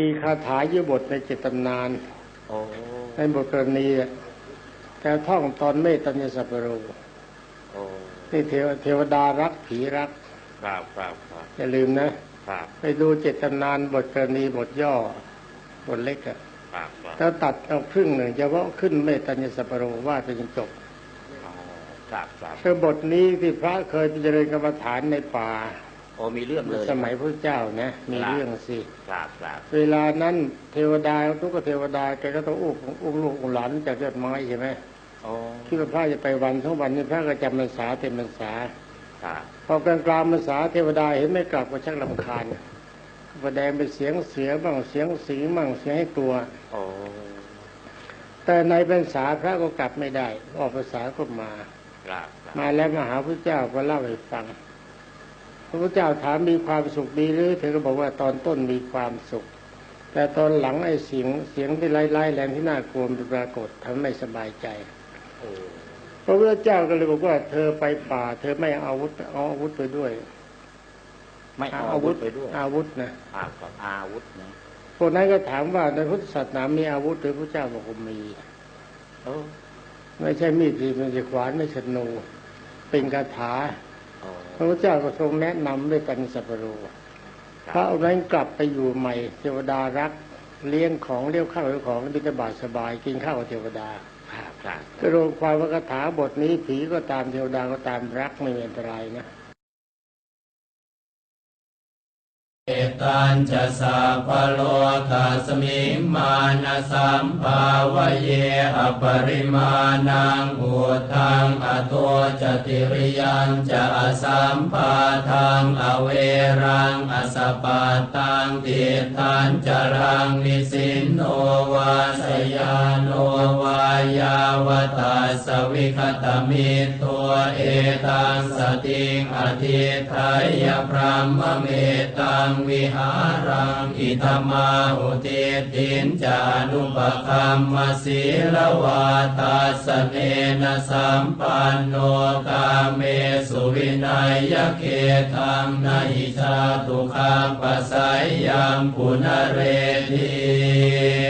มีคาถายุบทในเจตตำนานโอ้ในบทกรณีอะแต่ท่องตอนเมตตัญญสัพพโรโอ้นี่เทวเทวดารักผีรักครับครับครับอย่าลืมนะ ครับ ไปดูเจตตำนานบทกรณีบทย่อบทเล็กอะครับครับแล้วตัดเอาครึ่งหนึ่งเฉพาะขึ้นเมตตัญญสัพพโรว่าไปจนจบอ๋อครับครับคือบทนี้ที่พระเคยไปเจริญกรรมฐานในป่าโอ้มีเรื่องเลยสมัยพระเจ้านะมีเรื่องสิครับครับเวลานั้นเทวดาทุกเทวดาแกก็ต้องอุ้มอุ้มลูกอุ้มหลานจากยอดไม้ใช่ไหมโอ้คิดว่าพระจะไปวันทั้งวันนี้พระก็จำพรรษาเต็มพรรษาครับพอกลางกลางๆพรรษาเทวดาเห็นไม่กลับก็ชักลำคาญแสดงเป็นเสียงเสือบ้างเสียงสีบ้างเสียงให้กลัวโอ้แต่ในพรรษาพระก็กลับไม่ได้ ออกพรรษาก็มาครับครับมาแล้วมาหาพระเจ้าก็เล่าให้ฟัง พระพุทธเจ้าถามมีความสุขดีหรือเธอก็บอกว่าตอนต้นมีความสุข แต่ตอนหลังไอ้เสียงเสียงที่ไล่ไล่แรงที่น่ากลัวมันปรากฏทำให้ไม่สบายใจโอ้พระพุทธเจ้าก็เลยบอกว่า เธอไปป่า เธอไม่เอาอาวุธเอาอาวุธไปด้วย ไม่เอาอาวุธไปด้วย อาวุธนะครับครับอาวุธนะพวกนั้นก็ถามว่าในพุทธศาสนามีอาวุธหรือพระเจ้าบอกว่ามีโอ้ไม่ใช่มีดที่มันจะขวานไม่ใช่ธนูเป็นคาถาโอ้ พระพุทธเจ้าก็ทรงแนะนำด้วยกันสัพพโรพระองค์นั้นกลับไปอยู่ใหม่ เทวดารักเลี้ยงของเลี้ยงข้าวเลี้ยงของบิณฑบาตสบายกินข้าวกับเทวดาครับครับก็รวมความว่าคาถาบทนี้ผีก็ตามเทวดาก็ตามรักไม่มีอันตรายนะ เอตันจะสัพโลกัสมิงมานะสัมภาวเยอปริมาณังอุทังอโตจติริยันจะอสัมปาทังอเวรังอสปาตังติทันจรังนิสินโนวาสยานโน ยาวตาสวิคตมิตัวเอตังสติงอธิไทยพระมเมตังวิหารังอิธมาอุติตินจานุปคัมมศีลวาตาสเนนสัมปันโนกาเมสุวินัยยเกตังนหิชาตุขังปัสสยยังปุณเรทิ